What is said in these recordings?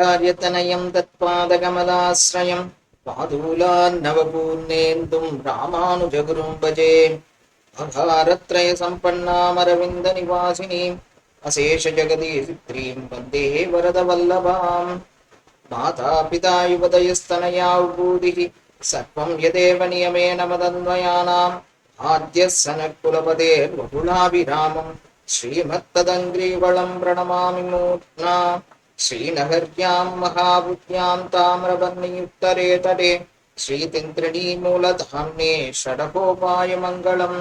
कार्यतनयं तत्पादकमलाश्रयं पादूलान्नवपूर्णेन्दुं रामानुजगुरुं भजे अघारत्रयसम्पन्नामरविन्दनिवासिनीम् अशेषजगदीशित्रीं वन्दे वरदवल्लभाम् मातापिता युवदयस्तनया उभूतिः सर्वं यदेव नियमेन मदन्वयानाम् आद्यः सनकुलपतेर्वकुलाभिरामम् श्रीमत्तदङ्ग्रीवळं प्रणमामि मूर्ध्ना श्रीनगर्यां महाबुद्ध्यां ताम्रवर्णियुत्तरे तटे श्रीतिन्त्रिणीमूलधाम्ने षडकोपायमङ्गलम्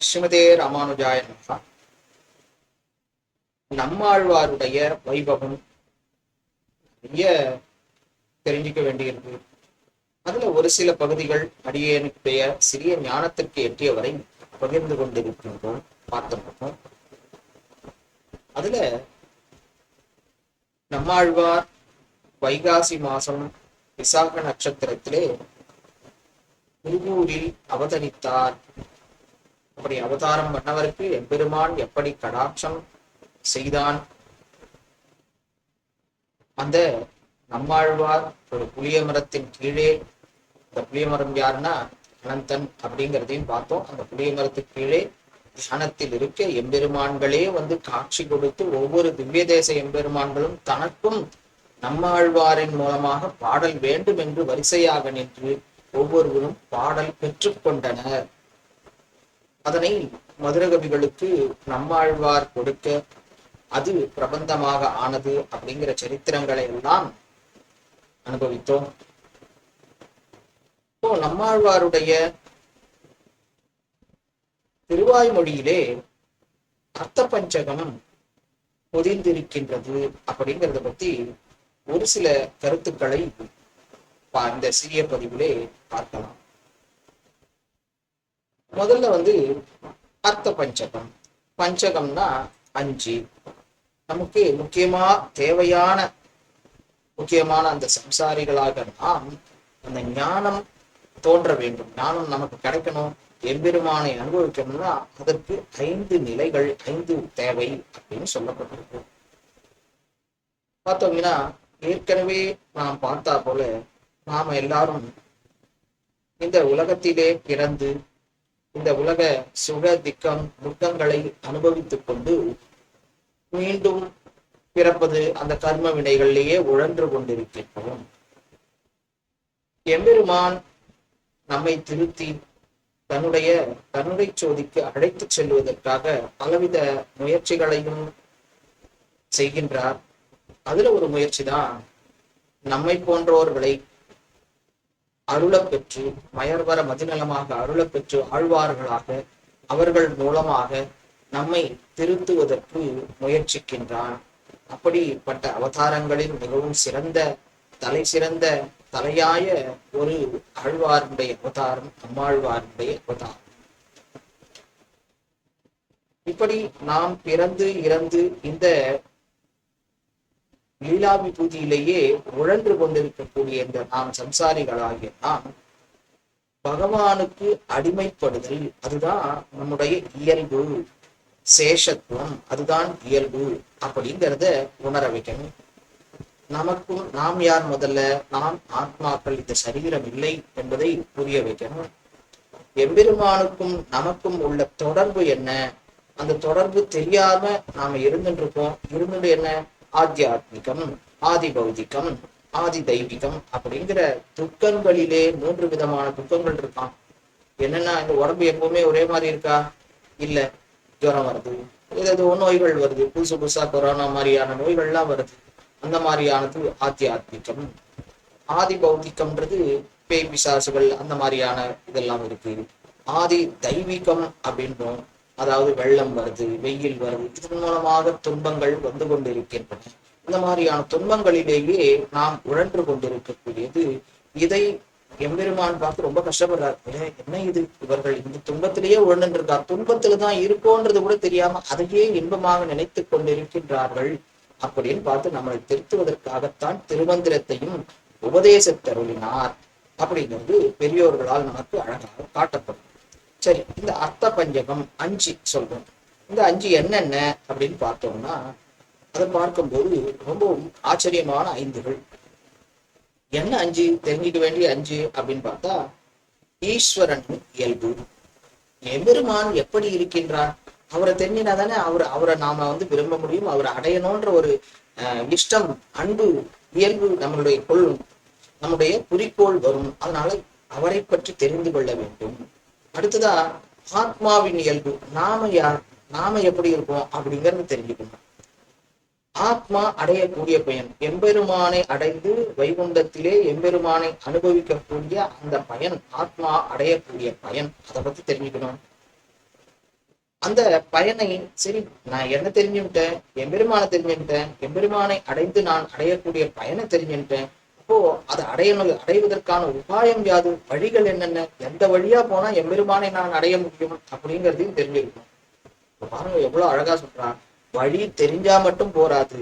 ஸ்ரீமதே ராமானுஜாய நமகா நம்மாழ்வாருடைய வைபவம் நிறைய தெரிஞ்சுக்க வேண்டியிருக்கு அதுல ஒரு சில பகுதிகள் அடியேனுடைய சிறிய ஞானத்திற்கு எட்டிய வரை பகிர்ந்து கொண்டிருக்கின்றோம் பார்த்திருக்கோம் அதுல நம்மாழ்வார் வைகாசி மாசம் விசாக நட்சத்திரத்திலே திருவூரில் அவதரித்தார். அப்படி அவதாரம் பண்ணவருக்கு எம்பெருமான் எப்படி கடாட்சம் செய்தான்? அந்த நம்மாழ்வார் ஒரு புளிய மரத்தின் கீழே இந்த புளிய மரம் யாருன்னா அனந்தன் அப்படிங்கிறதையும் பார்த்தோம். அந்த புளிய மரத்துக்கு கீழே தியானத்தில் இருக்க எம்பெருமான்களே வந்து காட்சி கொடுத்து ஒவ்வொரு திவ்ய தேச எம்பெருமான்களும் தனக்கும் நம்மாழ்வாரின் மூலமாக பாடல் வேண்டும் என்று வரிசையாக நின்று ஒவ்வொருவரும் பாடல் பெற்றுக்கொண்டனர் அதனை மதுரகவிகளுக்கு நம்மாழ்வார் கொடுக்க அது பிரபந்தமாக ஆனது அப்படிங்கிற சரித்திரங்களை எல்லாம் அனுபவித்தோம். இப்போ நம்மாழ்வாருடைய திருவாய்மொழியிலே அர்த்த பஞ்சகம் பொதிந்திருக்கின்றது அப்படிங்கிறத பத்தி ஒரு சில கருத்துக்களை இந்த சிறிய பதிவிலே பார்க்கலாம். முதல்ல வந்து அர்த்த பஞ்சகம் பஞ்சகம்னா அஞ்சு. நமக்கு முக்கியமா தேவையான முக்கியமான அந்த சம்சாரிகளாக நாம் அந்த ஞானம் தோன்ற வேண்டும். ஞானம் நமக்கு கிடைக்கணும். எம்பெருமானை அனுபவிக்கணும்னா அதற்கு ஐந்து நிலைகள் ஐந்து தேவை அப்படின்னு சொல்லப்பட்டிருக்கு. பார்த்தோம்னா ஏற்கனவே நாம் பார்த்தா போல நாம எல்லாரும் இந்த உலகத்திலே பிறந்து இந்த உலக சுக திக்கம் துக்கங்களை அனுபவித்துக் கொண்டு மீண்டும் பிறப்பது அந்த கர்ம வினைகளிலேயே உழன்று கொண்டிருக்கின்றோம். எம்பெருமான் நம்மை திருத்தி தன்னுடைய கருணை சோதிக்கு அழைத்து செல்வதற்காக பலவித முயற்சிகளையும் செய்கின்றார். அதுல ஒரு முயற்சி தான் நம்மை போன்றோர்களை அருளப் பெற்று மயர்வர மதிநலமாக அருளப் பெற்று ஆழ்வார்களாக அவர்கள் மூலமாக நம்மை திருத்துவதற்கு முயற்சிக்கின்றான். அப்படிப்பட்ட அவதாரங்களில் மிகவும் சிறந்த தலை சிறந்த தலையாய ஒரு ஆழ்வாருடைய அவதாரம் நம்மாழ்வாருடைய அவதாரம். இப்படி நாம் பிறந்து இறந்து இந்த லீலா விபூதியிலேயே உழன்று கொண்டிருக்கக்கூடிய இந்த நாம் சம்சாரிகளாகிய நாம் பகவானுக்கு அடிமைப்படுதல் அதுதான் நம்முடைய இயல்பு சேஷத்துவம் அதுதான் இயல்பு அப்படிங்கிறத உணர வைக்கணும். நமக்கும் நாம் யார் முதல்ல? நாம் ஆத்மாக்கள். இந்த சரீரம் இல்லை என்பதை புரிய வைக்கணும். எம்பெருமானுக்கும் நமக்கும் உள்ள தொடர்பு என்ன? அந்த தொடர்பு தெரியாம நாம இருந்துட்டு இருக்கோம் இருந்துட்டு என்ன? ஆத்தியாத்மிகம் ஆதி பௌதிகம் ஆதி தெய்வீகம் அப்படிங்கிற துக்கங்களிலே மூன்று விதமான துக்கங்கள் இருக்கான் என்னன்னா இந்த உடம்பு எப்பவுமே ஒரே மாதிரி இருக்கா? இல்ல. ஜுரம் வருது. ஏதாவது நோய்கள் வருது. புதுசு புதுசா கொரோனா மாதிரியான நோய்கள்லாம் வருது. அந்த மாதிரியானது ஆத்தியாத்மிகம் ஆதி பௌத்திகம்ன்றது பேய் பிசாசுகள் அந்த மாதிரியான இதெல்லாம் இருக்கு. ஆதி தெய்வீகம் அப்படின்றோம் அதாவது வெள்ளம் வருது வெயில் வருது இதன் மூலமாக துன்பங்கள் வந்து கொண்டிருக்கின்றன. இந்த மாதிரியான துன்பங்களிலேயே நாம் உழன்று கொண்டிருக்கக்கூடியது இதை எம்பெருமான் பார்த்து ரொம்ப கஷ்டப்படுறார். என்ன இது? இவர்கள் இந்த துன்பத்திலேயே உழன்று இருக்கார் துன்பத்துல தான் இருக்கோன்றது கூட தெரியாம அதையே இன்பமாக நினைத்து கொண்டிருக்கின்றார்கள். அப்படின்னு பார்த்து நம்மளை திருத்துவதற்காகத்தான் திருமந்திரத்தையும் உபதேசத்தருளினார் அப்படிங்கிறது பெரியோர்களால் நமக்கு அழகாக காட்டப்படும். சரி இந்த அர்த்த பஞ்சகம் அஞ்சு சொல்றோம். இந்த அஞ்சு என்னென்ன அப்படின்னு பார்த்தோம்னா அதை பார்க்கும்போது ரொம்பவும் ஆச்சரியமான ஐந்துகள். என்ன அஞ்சு? தெரிஞ்சுக்க வேண்டிய அஞ்சு அப்படின்னு பார்த்தா ஈஸ்வரன் இயல்பு. எம்பெருமான் எப்படி இருக்கின்றான் அவரை தெரிஞ்சினா தானே அவர் அவரை நாம வந்து விரும்ப முடியும். அவரை அடையணும்ன்ற ஒரு அஹ், இஷ்டம் அன்பு இயல்பு நம்மளுடைய கொள்ளும் நம்முடைய குறிக்கோள் வரும். அதனால அவரை பற்றி தெரிந்து கொள்ள வேண்டும். அடுத்ததா ஆத்மாவின் இயல்பு. நாம யார் நாம எப்படி இருக்கோம் அப்படிங்கறது தெரிஞ்சுக்கணும். ஆத்மா அடையக்கூடிய பயன். எம்பெருமானை அடைந்து வைகுண்டத்திலே எம்பெருமானை அனுபவிக்கக்கூடிய அந்த பயன் ஆத்மா அடையக்கூடிய பயன். அதை பத்தி தெரிஞ்சுக்கணும். அந்த பயனை சரி நான் என்ன தெரிஞ்சுட்டேன் எம்பெருமானை தெரிஞ்சுட்டேன் எம்பெருமானை அடைந்து நான் அடையக்கூடிய பயனை தெரிஞ்சுட்டேன் அப்போ அதை அடையணும் அடைவதற்கான உபாயம் யாது வழிகள் என்னென்ன? எந்த வழியா போனா எம்பெருமானை நான் அடைய முடியும்? அப்படிங்கிறதையும் தெரிஞ்சிருக்கும் பாருங்க எவ்வளவு அழகா சொல்றான் வழி தெரிஞ்சா மட்டும் போராது.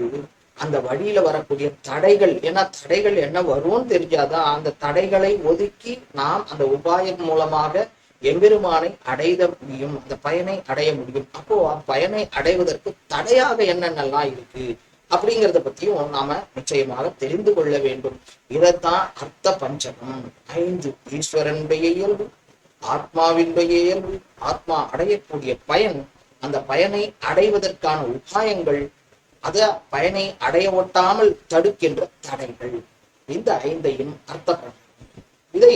அந்த வழியில வரக்கூடிய தடைகள் ஏன்னா தடைகள் என்ன வரும்னு தெரிஞ்சாதான் அந்த தடைகளை ஒதுக்கி நாம் அந்த உபாயம் மூலமாக எம்பெருமானை அடைத முடியும் அந்த பயனை அடைய முடியும். அப்போ பயனை அடைவதற்கு தடையாக என்னென்னலாம் இருக்கு? அப்படிங்கிறத பத்தியும் நாம நிச்சயமாக தெரிந்து கொள்ள வேண்டும். இதைத்தான் அர்த்த பஞ்சகம் ஐந்து ஈஸ்வரனுடைய இயல்பு ஆத்மாவினுடைய இயல்பு. ஆத்மா அடையக்கூடிய பயன் அந்த பயனை அடைவதற்கான உபாயங்கள் அத பயனை அடைய ஒட்டாமல் தடுக்கின்ற தடைகள். இந்த ஐந்தையும் அர்த்தப்படும் இதை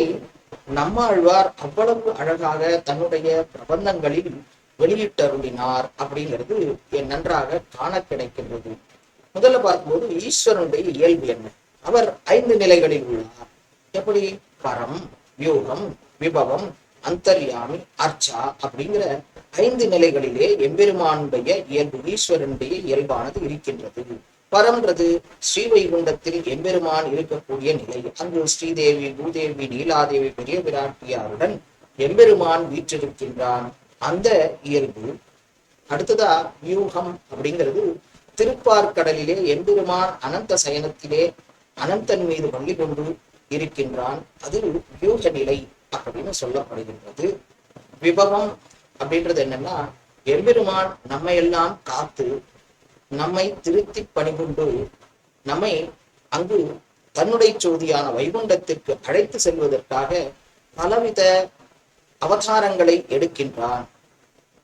நம்மாழ்வார் அவ்வளவு அழகாக தன்னுடைய பிரபந்தங்களில் வெளியிட்டருளினார் அப்படிங்கிறது என் நன்றாக காண கிடைக்கின்றது முதல்ல பார்க்கும்போது ஈஸ்வரனுடைய இயல்பு என்ன? அவர் ஐந்து நிலைகளில் உள்ளார். எப்படி? பரம் வியூகம் விபவம் அந்தர்யாமி அர்ச்சா அப்படிங்கிற ஐந்து நிலைகளிலே எம்பெருமானுடைய இயல்பு ஈஸ்வரனுடைய இயல்பானது இருக்கின்றது. பரம்ன்றது ஸ்ரீவைகுண்டத்தில் எம்பெருமான் இருக்கக்கூடிய நிலை அங்கு ஸ்ரீதேவி பூதேவி நீலாதேவி பெரிய பிராட்டியாருடன் எம்பெருமான் வீற்றிருக்கின்றான். அந்த இயல்பு அடுத்ததா வியூகம் அப்படிங்கிறது திருப்பார்கடலிலே எம்பெருமான் அனந்த சயனத்திலே அனந்தன் மீது வள்ளி கொண்டு இருக்கின்றான். அது வியூக நிலை அப்படின்னு சொல்லப்படுகின்றது. விபவம் அப்படின்றது என்னன்னா எம்பெருமான் நம்மை எல்லாம் காத்து நம்மை திருத்தி பணிகொண்டு நம்மை அங்கு தன்னுடைய சோதியான வைகுண்டத்திற்கு அழைத்து செல்வதற்காக பலவித அவதாரங்களை எடுக்கின்றான்.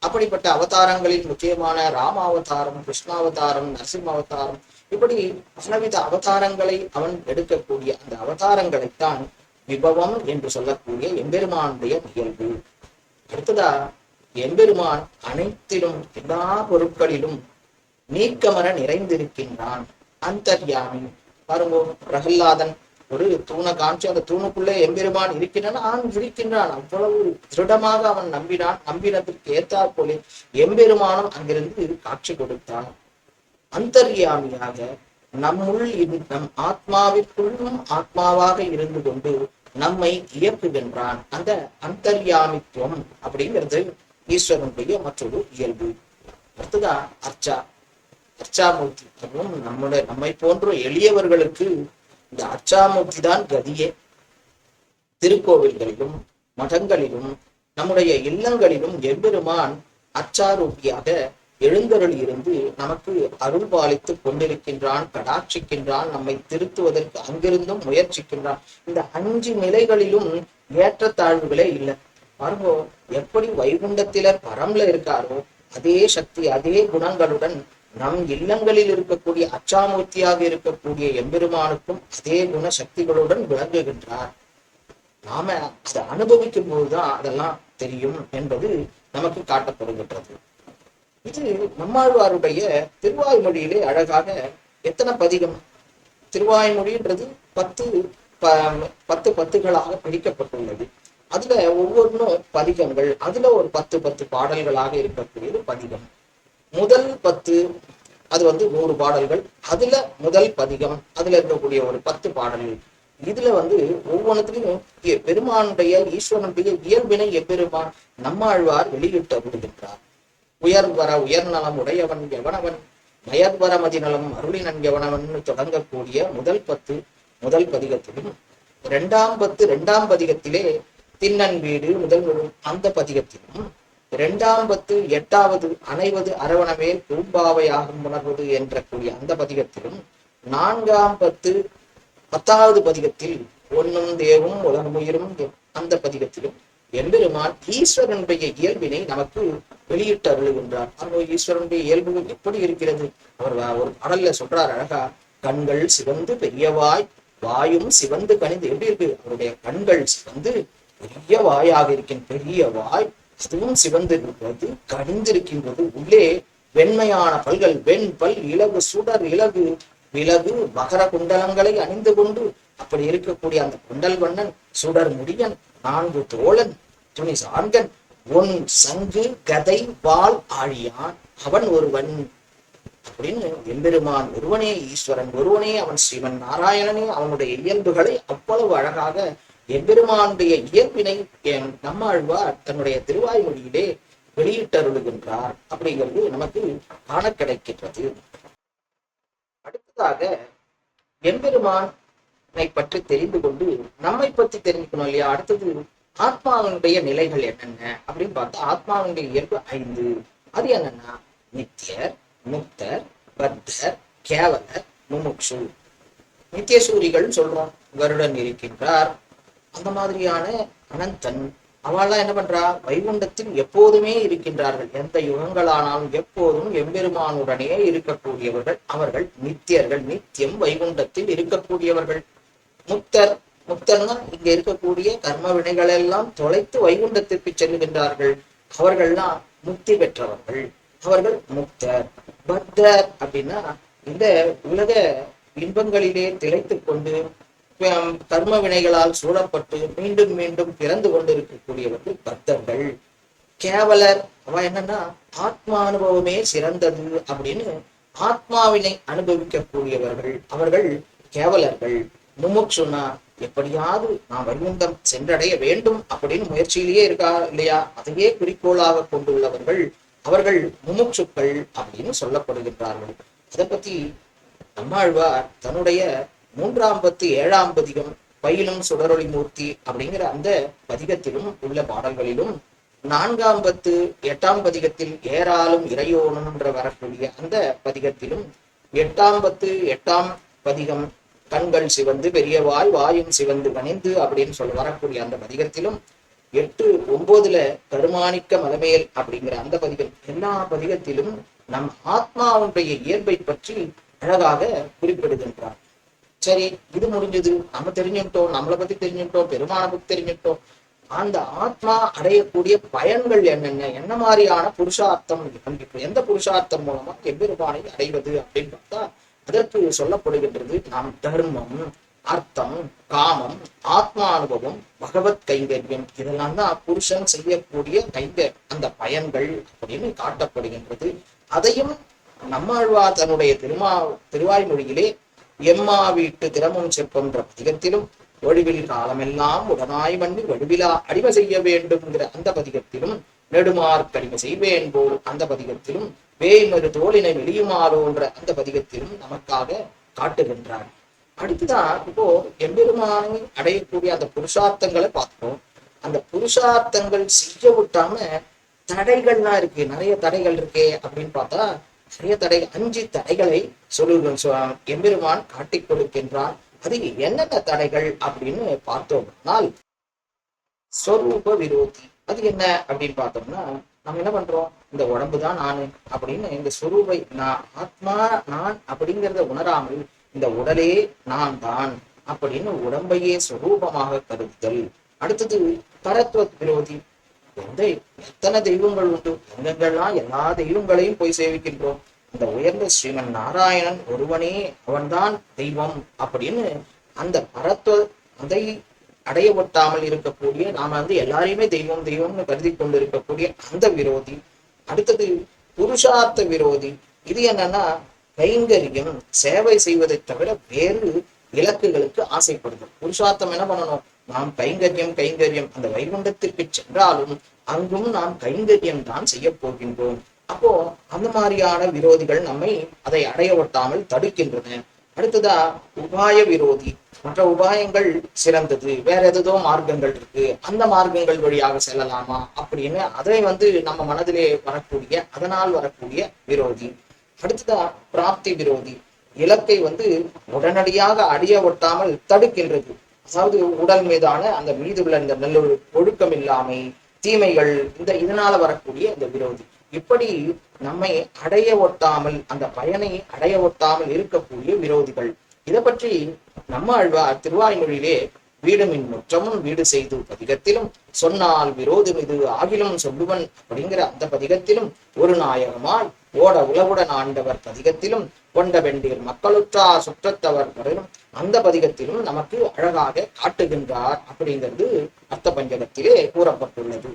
அப்படிப்பட்ட அவதாரங்களில் முக்கியமான ராம அவதாரம் கிருஷ்ணாவதாரம் நரசிம்ம அவதாரம் இப்படி பலவித அவதாரங்களை அவன் எடுக்கக்கூடிய அந்த அவதாரங்களைத்தான் விபவம் என்று சொல்லக்கூடிய எம்பெருமானுடைய நிகழ்வு அடுத்ததா எம்பெருமான் அனைத்திலும் எல்லா பொருட்களிலும் நீக்கமர நிறைந்திருக்கின்றான். அந்தர்யாமி பாருங்க பிரகல்லாதன் ஒரு தூணை காமிச்சு அந்த தூணுக்குள்ளே எம்பெருமான் இருக்கின்றான் அவன் இருக்கின்றான் அவ்வளவு திருடமாக அவன் நம்பினான். நம்பினதற்கு ஏற்றாற் போல எம்பெருமானும் அங்கிருந்து காட்சி கொடுத்தான். அந்தர்யாமியாக நம்முள் நம் ஆத்மாவிற்குள்ளும் ஆத்மாவாக இருந்து கொண்டு நம்மை இயக்குகின்றான். அந்த அந்தர்யாமித்துவம் அப்படிங்கிறது ஈஸ்வரனுடைய மற்றொரு இயல்பு. அடுத்ததா அர்ச்சா. அச்சாமூர்த்தியும் நம்முடைய நம்மை போன்ற எளியவர்களுக்கு இந்த அச்சாமூர்த்தி தான் கதியே. திருக்கோவில்களிலும் மடங்களிலும் நம்முடைய இல்லங்களிலும் எம்பெருமான் அச்சாரூபியாக எழுந்தருள் இருந்து நமக்கு அருள்பாலித்துக் கொண்டிருக்கின்றான் கடாட்சிக்கின்றான் நம்மை திருத்துவதற்கு அங்கிருந்தும் முயற்சிக்கின்றான். இந்த அஞ்சு நிலைகளிலும் ஏற்றத்தாழ்வுகளே இல்லை. பாருங்க எப்படி வைகுண்டத்தில பரம்ல இருக்காரோ அதே சக்தி அதே குணங்களுடன் நம் இல்லங்களில் இருக்கக்கூடிய அச்சாமூர்த்தியாக இருக்கக்கூடிய எம்பெருமானுக்கும் அதே குண சக்திகளுடன் விளங்குகின்றார். நாம அதை அனுபவிக்கும் போதுதான் அதெல்லாம் தெரியும் என்பது நமக்கு காட்டப்படுகின்றது. இது நம்மாழ்வாருடைய திருவாய்மொழியிலே அழகாக எத்தனை பதிகம்? திருவாய்மொழின்றது பத்து ப- பத்து பத்துகளாக பிரிக்கப்பட்டுள்ளது. அதுல ஒவ்வொன்றும் பதிகங்கள் அதுல ஒரு பத்து பத்து பாடல்களாக இருக்கக்கூடியது பதிகம். முதல் பத்து அது வந்து நூறு பாடல்கள். அதுல முதல் பதிகம் அதுல இருக்கக்கூடிய ஒரு பத்து பாடல்கள். இதுல வந்து ஒவ்வொன்றத்திலையும் பெருமானுடைய ஈஸ்வரனுடைய இயல்பினை எப்பெருமான் நம்மாழ்வார் வெளியிட்டு விடுகின்றார் உயர்வர உயர்நலம் உடையவன் எவனவன் மயர்வர மதிநலம் அருளினன் எவனவன் தொடங்கக்கூடிய முதல் பத்து முதல் பதிகத்திலும் இரண்டாம் பத்து இரண்டாம் பதிகத்திலே தின்னன் வீடு முதல் அந்த பதிகத்திலும் இரண்டாம் பத்து எட்டாவது அனைவது அரவணமே பூம்பாவையாகும் உணர்வது என்ற கூடிய அந்த பதிகத்திலும் நான்காம் பத்து பத்தாவது பதிகத்தில் ஒன்னும் தேவும் உலகமுயிரும் அந்த பதிகத்திலும் எம்பெருமான் ஈஸ்வரனுடைய இயல்பினை நமக்கு வெளியிட்டு அருளுகின்றார். அந்த ஈஸ்வரனுடைய இயல்பு எப்படி இருக்கிறது. அவர் ஒரு பாடல்ல சொல்றார் அழகா கண்கள் சிவந்து பெரியவாய் வாயும் சிவந்து கணிந்து எப்படி இருக்கு? அவருடைய கண்கள் சிவந்து பெரிய வாயாக இருக்கின்ற பெரிய வாய் ஸ்தூல் சிவந்திருக்கிறது கனிந்திருக்கின்றது. உள்ளே வெண்மையான பல்கள் வெண் பல் இலகு சுடர் இலகு விலகு மகர குண்டலங்களை அணிந்து கொண்டு அப்படி இருக்கக்கூடிய அந்த குண்டல் வண்ணன் சுடர் முடியன் நான்கு தோழன் துணி சார்கன் ஒன் சங்கு கதை வாள் ஆழியான் அவன் ஒருவன். அப்படின்னு எம்பெருமான் ஒருவனே ஈஸ்வரன் ஒருவனே அவன் ஸ்ரீமன் நாராயணனே அவனுடைய இயல்புகளை அவ்வளவு அழகாக எம்பெருமானுடைய இயற்பினை என் நம்மாழ்வார் தன்னுடைய திருவாய்மொழியிலே வெளியிட்டருளுகின்றார் அப்படிங்கிறது நமக்கு காண கிடைக்கின்றது அடுத்ததாக எம்பெருமானை பற்றி தெரிந்து கொண்டு நம்மை பற்றி தெரிஞ்சுக்கணும் இல்லையா? அடுத்தது ஆத்மாவினுடைய நிலைகள் என்னென்ன அப்படின்னு பார்த்தா ஆத்மாவினுடைய இயல்பு ஐந்து. அது என்னன்னா நித்தியர் முக்தர் பத்தர் கேவலர் முமுட்சு. நித்தியசூரிகள் சொல்றோம் கருடன் இருக்கின்றார். அந்த மாதிரியான அனந்தன் அவள்லாம் என்ன பண்றா? வைகுண்டத்தில் எப்போதுமே இருக்கின்றார்கள். எந்த யுகங்களானாலும் எப்போதும் எம்பெருமானுடனே இருக்கக்கூடியவர்கள் அவர்கள் நித்தியர்கள். நித்தியம் வைகுண்டத்தில் இருக்கக்கூடியவர்கள். முக்தர் முக்தர்னா இங்க இருக்கக்கூடிய கர்ம வினைகள் எல்லாம் தொலைத்து வைகுண்டத்திற்கு செல்லுகின்றார்கள் அவர்கள்லாம் முக்தி பெற்றவர்கள். அவர்கள் முக்தர் பத்தர் அப்படின்னா இந்த உலக இன்பங்களிலே திளைத்துக் கொண்டு கர்ம வினைகளால் சூழப்பட்டு மீண்டும் மீண்டும் பிறந்து கொண்டிருக்கக்கூடியவர்கள் பக்தர்கள். கேவலர் அவ என்னன்னா ஆத்மா அனுபவமே சிறந்தது அப்படின்னு ஆத்மாவினை அனுபவிக்கக்கூடியவர்கள். அவர்கள் கேவலர்கள். முமுட்சுனா எப்படியாவது நான் வைகுந்தம் சென்றடைய வேண்டும் அப்படின்னு முயற்சியிலேயே இருக்கா இல்லையா? அதையே குறிக்கோளாக கொண்டுள்ளவர்கள் அவர்கள் முமுட்சுக்கள் அப்படின்னு சொல்லப்படுகின்றார்கள். அதை பத்தி நம்மாழ்வார் தன்னுடைய மூன்றாம் பத்து ஏழாம் பதிகம் பயிலும் சுடரொளி மூர்த்தி அப்படிங்கிற அந்த பதிகத்திலும் உள்ள பாடல்களிலும் நான்காம் பத்து எட்டாம் பதிகத்தில் ஏராளம் இறையோனும் என்ற வரக்கூடிய அந்த பதிகத்திலும் எட்டாம் பத்து எட்டாம் பதிகம் கண்கள் சிவந்து பெரிய வாய் வாயும் சிவந்து பணிந்து அப்படின்னு சொல்ல வரக்கூடிய அந்த பதிகத்திலும் எட்டு ஒன்பதுல கருமாணிக்க மலமேல் அப்படிங்கிற அந்த பதிகம். எல்லா பதிகத்திலும் நம் ஆத்மாவுடைய இயல்பை பற்றி அழகாக குறிப்பிடுகின்றார். சரி இது முடிஞ்சது. நம்ம தெரிஞ்சுட்டோம் நம்மளை பத்தி தெரிஞ்சுட்டோம் பெருமானை பத்தி தெரிஞ்சுட்டோம் அந்த ஆத்மா அடையக்கூடிய பயன்கள் என்னென்ன? என்ன மாதிரியான புருஷார்த்தம் கண்டிப்பா எந்த புருஷார்த்தம் மூலமா எவ்வெருமானை அடைவது அப்படின்னு பார்த்தா அதற்கு சொல்லப்படுகின்றது. நாம் தர்மம் அர்த்தம் காமம் ஆத்மா அனுபவம் பகவத் கைங்கரியம் இதெல்லாம் தான் புருஷன் செய்யக்கூடிய கைங்க அந்த பயன்கள் அப்படின்னு காட்டப்படுகின்றது. அதையும் நம்மாழ்வார் தன்னுடைய திருமா திருவாய்மொழியிலே எம்மா வீட்டு திறமும் செப்பன்ற பதிகத்திலும் ஒழிவில் காலமெல்லாம் உடனாய் மண்ணி வடிவிலா அடிமை செய்ய வேண்டும்ங்கிற அந்த பதிகத்திலும் நெடுமார்க் அடிமை செய்வேன் போல் அந்த பதிகத்திலும் வேய்மறு தோளினை வெளியுமாறோன்ற அந்த பதிகத்திலும் நமக்காக காட்டுகின்றார். அடுத்துதான் இப்போ எம்பெருமானை அடையக்கூடிய அந்த புருஷார்த்தங்களை பார்த்தோம் அந்த புருஷார்த்தங்கள் செய்ய விட்டாம தடைகள்லாம் இருக்கு. நிறைய தடைகள் இருக்கே அப்படின்னு பார்த்தா சுய தடை அஞ்சு தடைகளை சொல்லுகிறோம் சொ- எம்பெருமான் காட்டிக் கொடுக்கின்றான். அது என்னென்ன தடைகள் அப்படின்னு பார்த்தோம்னால் ஸ்வரூப விரோதி. அது என்ன அப்படின்னு பார்த்தோம்னா நம்ம என்ன பண்றோம்? இந்த உடம்பு தான் நானு அப்படின்னு இந்த சொரூபை நான் ஆத்மா நான் அப்படிங்கிறத உணராமல் இந்த உடலே நான் தான் அப்படின்னு உடம்பையே சொரூபமாக கருதுதல். அடுத்தது பரத்துவ விரோதி. எந்த எத்தனை தெய்வங்கள் உண்டு. எங்கெங்கெல்லாம் எல்லா தெய்வங்களையும் போய் சேவிக்கின்றோம். அந்த உயர்ந்த ஸ்ரீமன் நாராயணன் ஒருவனே அவன்தான் தெய்வம் அப்படின்னு அந்த பரத்துவ அதை அடைய ஒட்டாமல் இருக்கக்கூடிய நாம வந்து எல்லாரையுமே தெய்வம் தெய்வம்னு கருதி கொண்டு இருக்கக்கூடிய அந்த விரோதி அடுத்தது புருஷார்த்த விரோதி. இது என்னன்னா கைங்கரியம் சேவை செய்வதை தவிர வேறு இலக்குகளுக்கு ஆசைப்படுது. புருஷார்த்தம் என்ன பண்ணணும்? நாம் கைங்கரியம் கைங்கரியம். அந்த வைகுண்டத்திற்கு சென்றாலும் அங்கும் நாம் கைங்கரியம் தான் செய்ய போகின்றோம். அப்போ அந்த மாதிரியான விரோதிகள் நம்மை அதை அடைய ஒட்டாமல் தடுக்கின்றன. அடுத்ததா உபாய விரோதி. மற்ற உபாயங்கள் சிறந்தது. வேற ஏதோ மார்க்கங்கள் இருக்கு. அந்த மார்க்கங்கள் வழியாக செல்லலாமா? அப்படின்னு அதை வந்து நம்ம மனதிலே வரக்கூடிய அதனால் வரக்கூடிய விரோதி. அடுத்ததா பிராப்தி விரோதி. இலக்கை வந்து உடனடியாக அடைய ஒட்டாமல் தடுக்கின்றது. அதாவது உடல் மீதான அந்த மீதுள்ள இந்த நல்ல ஒரு ஒழுக்கம் இல்லாமை தீமைகள் இந்த இதனால வரக்கூடிய இந்த விரோதி. இப்படி நம்மை அடைய ஒட்டாமல் அந்த பயனை அடைய ஒட்டாமல் இருக்கக்கூடிய விரோதிகள். இதை பற்றி நம்ம ஆழ்வார் திருவாய்மொழியிலே வீடுமின் முற்றமும் வீடு செய்து பதிகத்திலும் சொன்னால் விரோதம் இது ஆகிலும் சொல்லுவன் அப்படிங்கிற அந்த பதிகத்திலும் ஒரு நாயகமால் ஓட உலகுடன் ஆண்டவர் பதிகத்திலும் கொண்ட வெண்டீர் மக்களுற்றா சுற்றத்தவர் அந்த பதிகத்திலும் நமக்கு அழகாக காட்டுகின்றார் அப்படிங்கிறது அர்த்த பஞ்சகத்திலே கூறப்பட்டுள்ளது.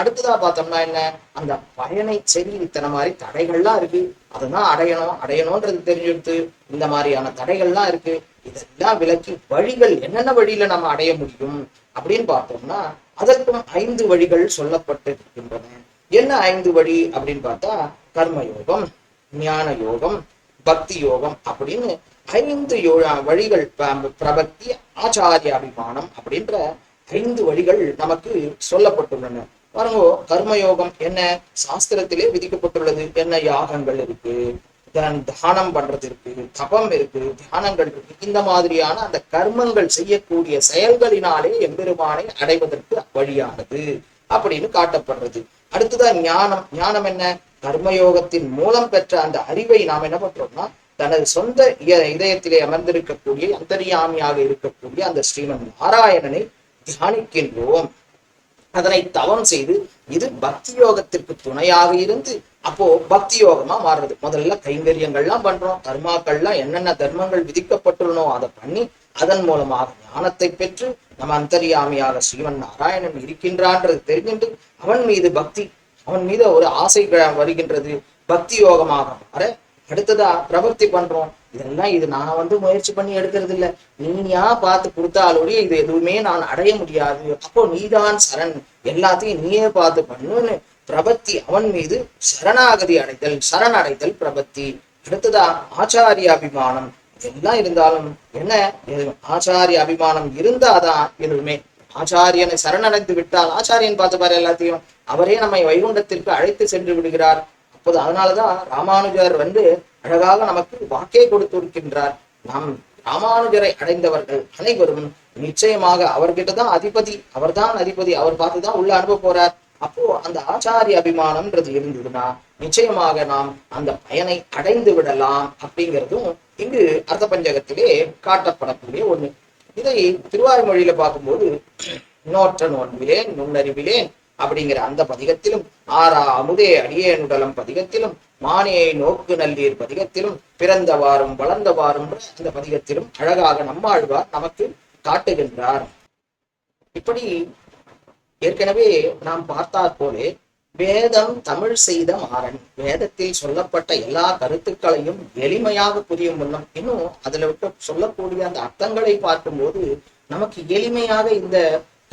அடுத்ததா பார்த்தோம்னா என்ன? அந்த பயனை சரி இத்தனை மாதிரி தடைகள்லாம் இருக்கு. அதுதான் அடையணும் அடையணும்ன்றது தெரிஞ்செடுத்து இந்த மாதிரியான தடைகள்லாம் இருக்கு. இதெல்லாம் விலக்கி வழிகள் என்னென்ன வழியில நம்ம அடைய முடியும் அப்படின்னு பார்த்தோம்னா அதற்கும் ஐந்து வழிகள் சொல்லப்பட்டிருக்கின்றன. என்ன ஐந்து வழி அப்படின்னு பார்த்தா கர்மயோகம் ஞான யோகம் பக்தி யோகம் அப்படின்னு ஐந்து யோ வழிகள் பிரபக்தி ஆச்சாரிய அபிமானம் அப்படின்ற ஐந்து வழிகள் நமக்கு சொல்லப்பட்டுள்ளன. பாருங்க கர்மயோகம் என்ன? சாஸ்திரத்திலே விதிக்கப்பட்டுள்ளது. என்ன யாகங்கள் இருக்கு? தன் தானம் பண்றது இருக்கு. தபம் இருக்கு. தியானங்கள் இருக்கு. இந்த மாதிரியான அந்த கர்மங்கள் செய்யக்கூடிய செயல்களினாலே எம்பெருமானை அடைவதற்கு வழியானது அப்படின்னு காட்டப்படுறது. அடுத்ததா ஞானம். ஞானம் என்ன? கர்மயோகத்தின் மூலம் பெற்ற அந்த அறிவை நாம் என்ன பண்றோம்னா தனது சொந்த இதயத்திலே அமர்ந்திருக்கக்கூடிய அந்தரியாமியாக இருக்கக்கூடிய அந்த ஸ்ரீமன் நாராயணனை தியானிக்கின்றோம். அதனை தவம் செய்து இது பக்தி யோகத்திற்கு துணையாக இருந்து அப்போ பக்தி யோகமா மாறுறது. முதல்ல கைங்கரியங்கள்லாம் பண்றோம். கர்மாக்கள்லாம் என்னென்ன தர்மங்கள் விதிக்கப்பட்டுள்ளனோ அதை பண்ணி அதன் மூலமாக ஞானத்தை பெற்று நம்ம அந்தரியாமியாக ஸ்ரீவன் நாராயணன் இருக்கின்றான்றது தெரிஞ்சுட்டு அவன் மீது பக்தி அவன் மீது ஒரு ஆசை வருகின்றது. பக்தி யோகமாக மாற அடுத்ததா பிரவர்த்தி பண்றோம். இதெல்லாம் இது நான் வந்து முயற்சி பண்ணி எடுக்கிறது இல்ல நீயா பார்த்து கொடுத்தாலோடய இது எதுவுமே நான் அடைய முடியாது. அப்போ நீதான் சரண். எல்லாத்தையும் நீயே பார்த்து பண்ணுன்னு பிரபத்தி அவன் மீது சரணாகதி அடைதல் சரணடைதல் பிரபத்தி அடுத்ததா ஆச்சாரிய அபிமானம். இதெல்லாம் இருந்தாலும் என்ன? ஆச்சாரிய அபிமானம் இருந்தாதான் எதுவுமே ஆச்சாரியனை சரணடைந்து விட்டால் ஆச்சாரியன் பார்த்து பாரு எல்லாத்தையும். அவரே நம்மை வைகுண்டத்திற்கு அழைத்து சென்று விடுகிறார். அப்போது அதனாலதான் ராமானுஜர் வந்து அழகாக நமக்கு வாக்கே கொடுத்திருக்கின்றார். நாம் ராமானுஜரை அடைந்தவர்கள் அனைவரும் நிச்சயமாக அவர்கிட்ட தான் அதிபதி அவர்தான் அதிபதி அவர் பார்த்துதான் உள்ள அனுப்ப போறார். அப்போ அந்த ஆச்சாரிய அபிமானம்ன்றது இருந்ததுன்னா நிச்சயமாக நாம் அந்த பயனை அடைந்து விடலாம் அப்படிங்கிறதும் இங்கு அர்த்த பஞ்சகத்திலே காட்டப்படக்கூடிய ஒண்ணு. இதை திருவாய்மொழியில பார்க்கும்போது நோற்ற நோன்பிலேன் நுண்ணறிவிலேன் அப்படிங்கிற அந்த பதிகத்திலும் ஆறா அமுதே அடியேனுடலம் பதிகத்திலும் மானியை நோக்கு நல்லீர் பதிகத்திலும் பிறந்தவாறும் வளர்ந்தவாறும் அந்த பதிகத்திலும் அழகாக நம்மாழ்வார் நமக்கு காட்டுகின்றார். இப்படி ஏற்கனவே நாம் பார்த்தாற் போலே வேதம் தமிழ் செய்த மாறன். வேதத்தில் சொல்லப்பட்ட எல்லா கருத்துக்களையும் எளிமையாக புரியும் வண்ணம் இன்னும் அதுல விட்டு சொல்லக்கூடிய அந்த அர்த்தங்களை பார்க்கும்போது நமக்கு எளிமையாக இந்த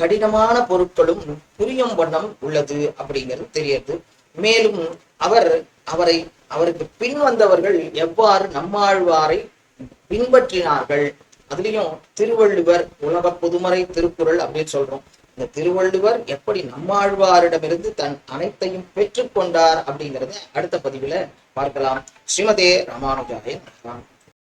கடினமான பொருட்களும் புரியும் வண்ணம் உள்ளது அப்படிங்கிறது தெரியுது மேலும் அவர் அவரை அவருக்கு பின் வந்தவர்கள் எவ்வாறு நம்மாழ்வாரை பின்பற்றினார்கள்? அதுலயும் திருவள்ளுவர் உலக பொதுமறை திருக்குறள் அப்படின்னு சொல்றோம். இந்த திருவள்ளுவர் எப்படி நம்மாழ்வாரிடமிருந்து தன் அனைத்தையும் பெற்றுக்கொண்டார் அப்படிங்கறத அடுத்த பதிவுல பார்க்கலாம். ஸ்ரீமதே ராமானுஜாயன்